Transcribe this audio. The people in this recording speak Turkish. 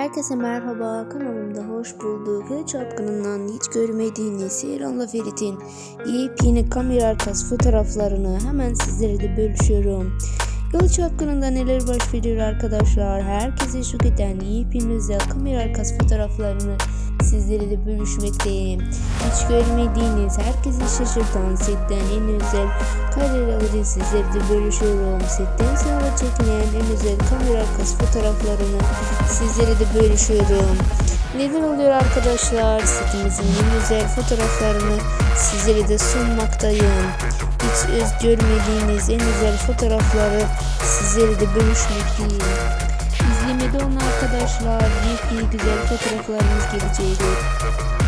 Herkese merhaba, kanalımda hoş bulduk. Yalı Çapkını'ndan hiç görmediğiniz Seyran'la Ferit'in yepyeni kamera arkası fotoğraflarını hemen sizlere de bölüşüyorum. Yalı Çapkını'nda neler baş veriyor arkadaşlar? Herkese şok eden yepyeni özel kamera arkası fotoğraflarını sizlere de bölüşmekteyim. Hiç görmediğiniz, herkesi şaşırtan setten en özel kareleri sizlere de bölüşüyorum. Setten sonra çekilen en özel arkası fotoğraflarını sizlere de bölüşüyorum. Neler oluyor arkadaşlar? Setimizin en özel fotoğraflarını sizlere de sunmaktayım. Hiç öz görmediğiniz en özel fotoğrafları sizlere de bölüşmekteyim. İzlemede olan arkadaşlar yepyeni güzel fotoğraflarımız gelecektir.